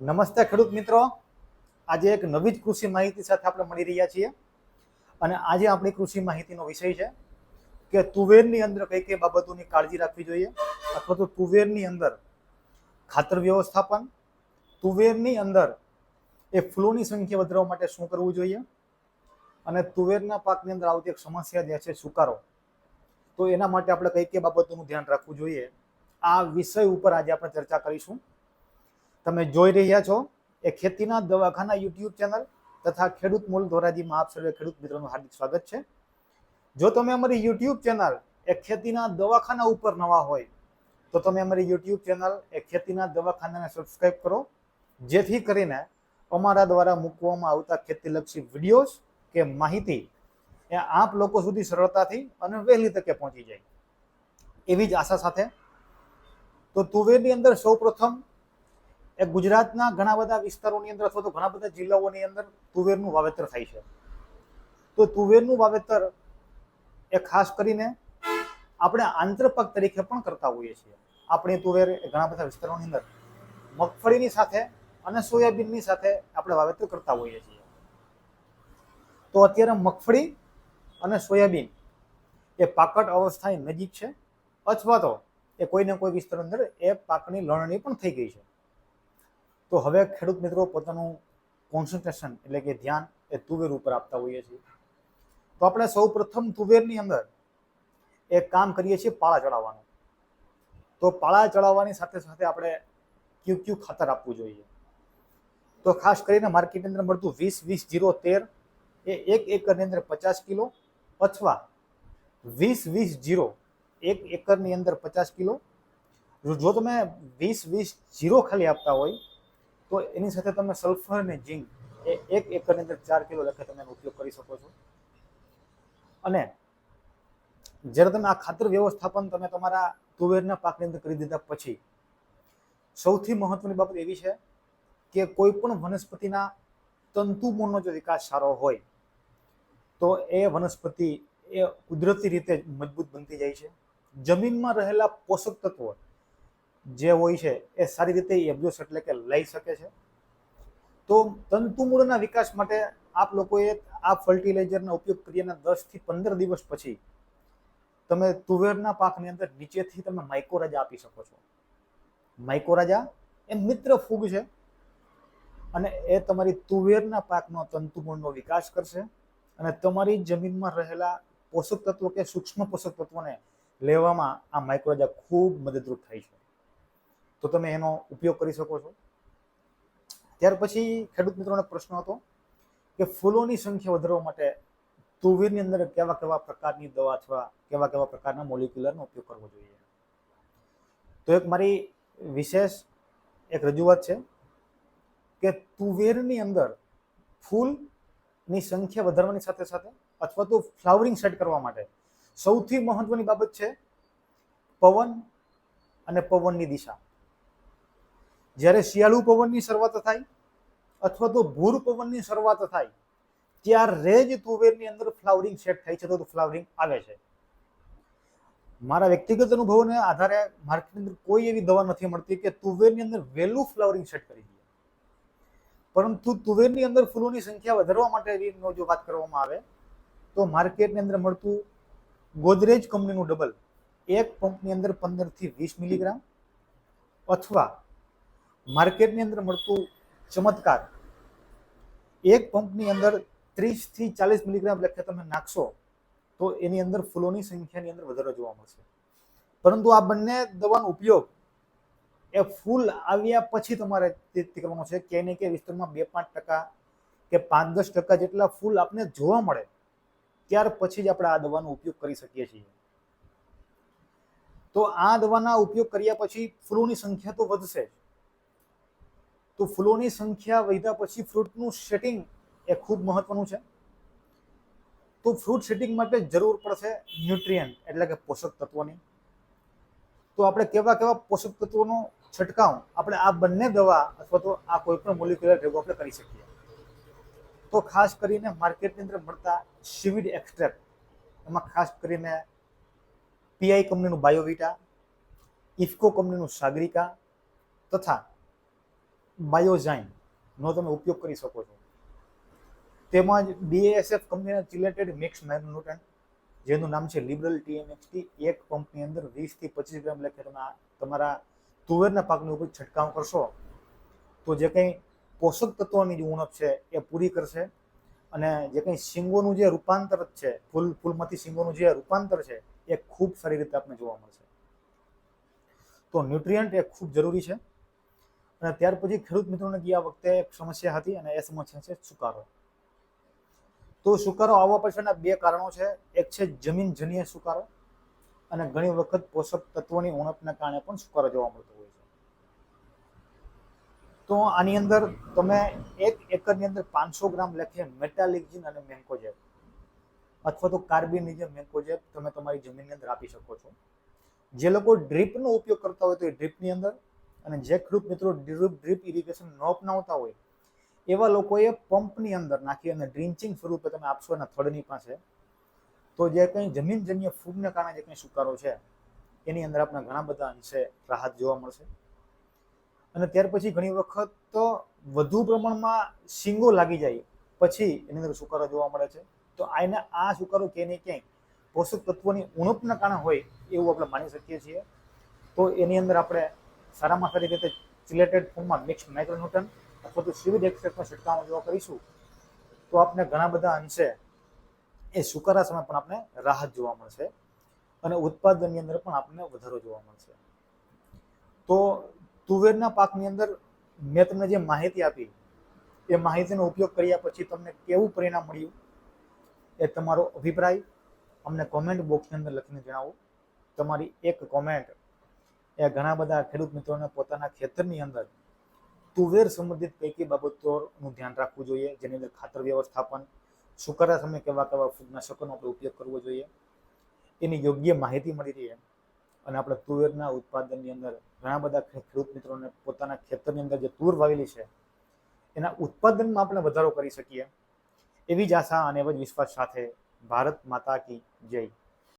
નમસ્તે ખેડૂત મિત્રો. આજે એક નવી જ કૃષિ માહિતી સાથે આપણે મળી રહ્યા છીએ. અને આજે આપણી કૃષિ માહિતીનો વિષય છે કે તુવેરની અંદર કઈ કઈ બાબતોની કાળજી રાખવી જોઈએ અથવા તો તુવેરની અંદર ખાતર વ્યવસ્થાપન, તુવેરની અંદર એ ફૂલોની સંખ્યા વધારવા માટે શું કરવું જોઈએ અને તુવેરના પાકની અંદર આવતી એક સમસ્યા જે છે સુકારો. તો એના માટે આપણે કઈ કઈ બાબતોનું ધ્યાન રાખવું જોઈએ? આ વિષય ઉપર આજે આપણે ચર્ચા કરીશું. તમે જોઈ રહ્યા છો એ ખેતીના દવાખાના યુટ્યુબ ચેનલ તથા ખેડૂત મૂળ ધોરાજીમાં આપ સર્વે ખેડૂત મિત્રોનું હાર્દિક સ્વાગત છે. જો તમે અમારી યુટ્યુબ ચેનલ એ ખેતીના દવાખાના ઉપર નવા હોય, તો તમે અમારી યુટ્યુબ ચેનલ એ ખેતીના દવાખાનાને સબસ્ક્રાઈબ કરો. જેથી કરીને અમારા દ્વારા મૂકવામાં આવતા ખેતીલક્ષી વિડીયોઝ કે માહિતી એ આપ લોકો સુધી સરળતાથી અને વહેલી તકે પહોંચી જાય. એવી જ આશા સાથે તો તુવેરની અંદર સૌપ્રથમ એ ગુજરાતના ઘણા બધા વિસ્તારોની અંદર અથવા તો ઘણા બધા જિલ્લાઓની અંદર તુવેરનું વાવેતર થાય છે. તો તુવેરનું વાવેતર એ ખાસ કરીને આપણે આંતરપાક તરીકે પણ કરતા હોઈએ છીએ. આપણી તુવેર એ ઘણા બધા વિસ્તારોની અંદર મગફળીની સાથે અને સોયાબીનની સાથે આપણે વાવેતર કરતા હોઈએ છીએ. તો અત્યારે મગફળી અને સોયાબીન એ પાકટ અવસ્થાની નજીક છે અથવા તો એ કોઈને કોઈ વિસ્તારની અંદર એ પાકની લણણી પણ થઈ ગઈ છે. તો હવે ખેડૂત મિત્રો પોતાનું કોન્સન્ટ્રેશન એટલે કે ધ્યાન એ તુવેર ઉપર આપતા હોઈએ છીએ. તો આપણે સૌ પ્રથમ તુવેરની અંદર એક કામ કરીએ છીએ પાળા ચડાવવાનું. તો પાળા ચડાવવાની સાથે સાથે આપણે ક્યુ ક્યુ ખાતર આપવું જોઈએ. તો ખાસ કરીને માર્કેટની અંદર મળતું વીસ વીસ જીરો તેર એ એક એકરની અંદર પચાસ કિલો અથવા વીસ વીસ જીરો એક એકરની અંદર પચાસ કિલો. જો તમે વીસ વીસ જીરો ખાલી આપતા હોય તો એની સાથે તમે સલ્ફર અને ઝીંક એ એક એકરની અંદર ચાર કિલો લખે તમે ઉપયોગ કરી શકો છો. અને જ્યારે તમે આ ખાતર વ્યવસ્થાપન તમે તમારા તુવેરના પાકની અંદર કરી દીધા પછી, સૌથી મહત્વની બાબત એવી છે કે કોઈ પણ વનસ્પતિના તંતુમૂળનો જો વિકાસ સારો હોય, તો એ વનસ્પતિ એ કુદરતી રીતે મજબૂત બનતી જાય છે. જમીનમાં રહેલા પોષક તત્વો જે હોય છે, એ સારી રીતે એબ્ઝોર્સ એટલે કે લઈ શકે છે. તો તંતુમૂળના વિકાસ માટે આપ લોકોએ આ ફર્ટિલાઇઝરના ઉપયોગ કર્યાના દસથી પંદર દિવસ પછી તમે તુવેરના પાકની અંદર નીચેથી તમે માઇકોરાજા આપી શકો છો. માઇકોરાજા એ મિત્ર ફૂગ છે અને એ તમારી તુવેરના પાકનો તંતુમૂળનો વિકાસ કરશે અને તમારી જમીનમાં રહેલા પોષક તત્વો કે સૂક્ષ્મ પોષક તત્વોને લેવામાં આ માઇક્રોજા ખૂબ મદદરૂપ થાય છે. તો તમે એનો ઉપયોગ કરી શકો છો. ત્યાર પછી ખેડૂત મિત્રોનો પ્રશ્ન હતો કે ફૂલોની સંખ્યા વધારવા માટે તુવેરની અંદર કેવા કેવા પ્રકારની દવા અથવા કેવા કેવા પ્રકારના મોલિક્યુલરનો ઉપયોગ કરવો જોઈએ? તો એક મારી વિશેષ એક રજૂઆત છે કે તુવેરની અંદર ફૂલની સંખ્યા વધારવાની સાથે સાથે અથવા તો ફ્લાવરિંગ સેટ કરવા માટે સૌથી મહત્વની બાબત છે પવન અને પવનની દિશા. જ્યારે શિયાળુ પવનની શરૂઆત થાય અથવા તો ભૂર પવનની શરૂઆત થાય, ત્યારે જ તુવેરની અંદર ફ્લાવરિંગ સેટ થાય છે, તો ફ્લાવરિંગ આવે છે. મારા વ્યક્તિગત અનુભવને આધારે માર્કેટની અંદર કોઈ એવી દવા નથી મળતી કે તુવેરની અંદર વહેલું ફ્લાવરિંગ સેટ કરી દે. પરંતુ તુવેરની અંદર ફૂલોની સંખ્યા વધારવા માટેનો જો વાત કરવામાં આવે, તો માર્કેટની અંદર મળતું ગોદરેજ કંપનીનું ડબલ એક પંપની અંદર પંદરથી વીસ મિલીગ્રામ અથવા માર્કેટની અંદર મળતું ચમત્કાર. એક પંપની અંદર ત્રીસથી ચાલીસ મિલીગ્રામ લખે તમે નાખશો, તો એની અંદર ફૂલોની સંખ્યાની અંદર વધારો જોવા મળશે. પરંતુ આ બંને દવાનો ઉપયોગ એ ફૂલ આવ્યા પછી તમારે તે કરવાનો છે. ક્યાંય ને ક્યાંય વિસ્તારમાં બે પાંચ ટકા કે પાંચ દસ ટકા જેટલા ફૂલ આપને જોવા મળે, ત્યાર પછી જ આપણે આ દવાનો ઉપયોગ કરી શકીએ છીએ. તો આ દવાના ઉપયોગ કર્યા પછી ફૂલોની સંખ્યા તો વધશે જ. તો ફૂલોની સંખ્યા વધ્યા પછી ફ્રૂટનું સેટિંગ એ ખૂબ મહત્વનું છે. તો ફ્રૂટ સેટિંગ માટે જરૂર પડશે ન્યુટ્રિયન્ટ એટલે કે પોષક તત્વોની. તો આપણે કેવા કેવા પોષક તત્વોનો છંટકાવ આપણે આ બંને દવા અથવા તો આ કોઈ પણ મોલિક્યુલર ભેગો આપણે કરી શકીએ. તો ખાસ કરીને માર્કેટની અંદર મળતા સિવિડ એક્સ્ટ્રેક્ટ, એમાં ખાસ કરીને પીઆઈ કંપનીનું બાયોવિટા, ઇફકો કંપનીનું સાગરિકા તથા બાયોઝાઇનનો તમે ઉપયોગ કરી શકો છો. તેમાં જ બીએસએફ કંપનીના ચિલેટેડ મિક્સ મેગ્નોટન જેનું નામ છે લિબરલ ટીએમએક્સટી એક પંપની અંદર વીસથી પચીસ ગ્રામ લેખે તમે તમારા તુવેરના પાકની ઉપર છંટકાવ કરશો, તો જે કંઈ પોષક તત્વોની જે ઉણપ છે એ પૂરી કરશે અને જે કંઈ શીંગોનું જે રૂપાંતર છે, ફૂલ, ફૂલમાંથી શીંગોનું જે રૂપાંતર છે એ ખૂબ સારી રીતે આપણે જોવા મળશે. તો ન્યુટ્રિયન્ટ એ ખૂબ જરૂરી છે. અને ત્યાર પછી ખેડૂત મિત્રોને ગયા વખતે એક સમસ્યા હતી અને એ સમસ્યા છે સુકારો. તો સુકારો આવવા પાછળના બે કારણો છે. એક છે જમીનજન્ય સુકારો અને ઘણી વખત પોષક તત્વોની ઉણપના કારણે પણ સુકારો જોવા મળતો હોય છે. તો આની અંદર તમે એક એકરની અંદર પાંચસો ગ્રામ લખે મેટાલિક્ઝિન અને મેન્કોજેબ અથવા તો કાર્બિનિઝમ મેન્કોજેબ તમે તમારી જમીનની અંદર આપી શકો છો. જે લોકો ડ્રીપનો ઉપયોગ કરતા હોય તો એ ડ્રીપની અંદર અને જે ખેડૂત મિત્રો ડ્રીપ ડ્રીપ ઇરિગેશન ન અપનાવતા હોય, એવા લોકોએ પંપની અંદર નાખી અને ડ્રિન્ચિંગ સ્વરૂપે તમે આપશો એના થડની પાસે, તો જે કંઈ જમીનજન્ય ફૂગને કારણે જે કંઈ સુકારો છે, એની અંદર આપણે ઘણા બધા અંશે રાહત જોવા મળશે. અને ત્યાર પછી ઘણી વખત તો વધુ પ્રમાણમાં શીંગો લાગી જાય, પછી એની અંદર સુકારો જોવા મળે છે. તો આને આ સુકારો ક્યાંય ને ક્યાંય પોષક તત્વોની ઉણપના કારણે હોય એવું આપણે માની શકીએ છીએ. તો એની અંદર આપણે સારામાં સારી રીતે સિલેટેડ ફોર્મમાં મિક્સ માઇક્રોન્યુટન અથવા તો સિવિડ એક્સેસનો છંટકાવ જો કરીશું, તો આપને ઘણા બધા અંશે એ સુકારા સમય પણ આપણે રાહત જોવા મળશે અને ઉત્પાદનની અંદર પણ આપણને વધારો જોવા મળશે. તો તુવેરના પાકની અંદર મેં તમને જે માહિતી આપી, એ માહિતીનો ઉપયોગ કર્યા પછી તમને કેવું પરિણામ મળ્યું એ તમારો અભિપ્રાય અમને કોમેન્ટ બોક્સની અંદર લખીને જણાવો. તમારી એક કોમેન્ટ એ ઘણા બધા ખેડૂત મિત્રોને પોતાના ખેતરની અંદર તુવેર સંબંધિત કઈ બાબતોનું ધ્યાન રાખવું જોઈએ, જેની અંદર ખાતર વ્યવસ્થાપન, સુકારા સમયે કેવા કેવા ફૂગનાશકોનો આપણે ઉપયોગ કરવો જોઈએ, એની યોગ્ય માહિતી મળી રહે, અને આપણે તુવેરના ઉત્પાદનની અંદર ઘણા બધા ખેડૂત મિત્રોને પોતાના ખેતરની અંદર જે તુર વાવેલી છે, એના ઉત્પાદનમાં આપણે વધારો કરી શકીએ, એવી જ આશા અને એવા જ વિશ્વાસ સાથે ભારત માતા કી જય.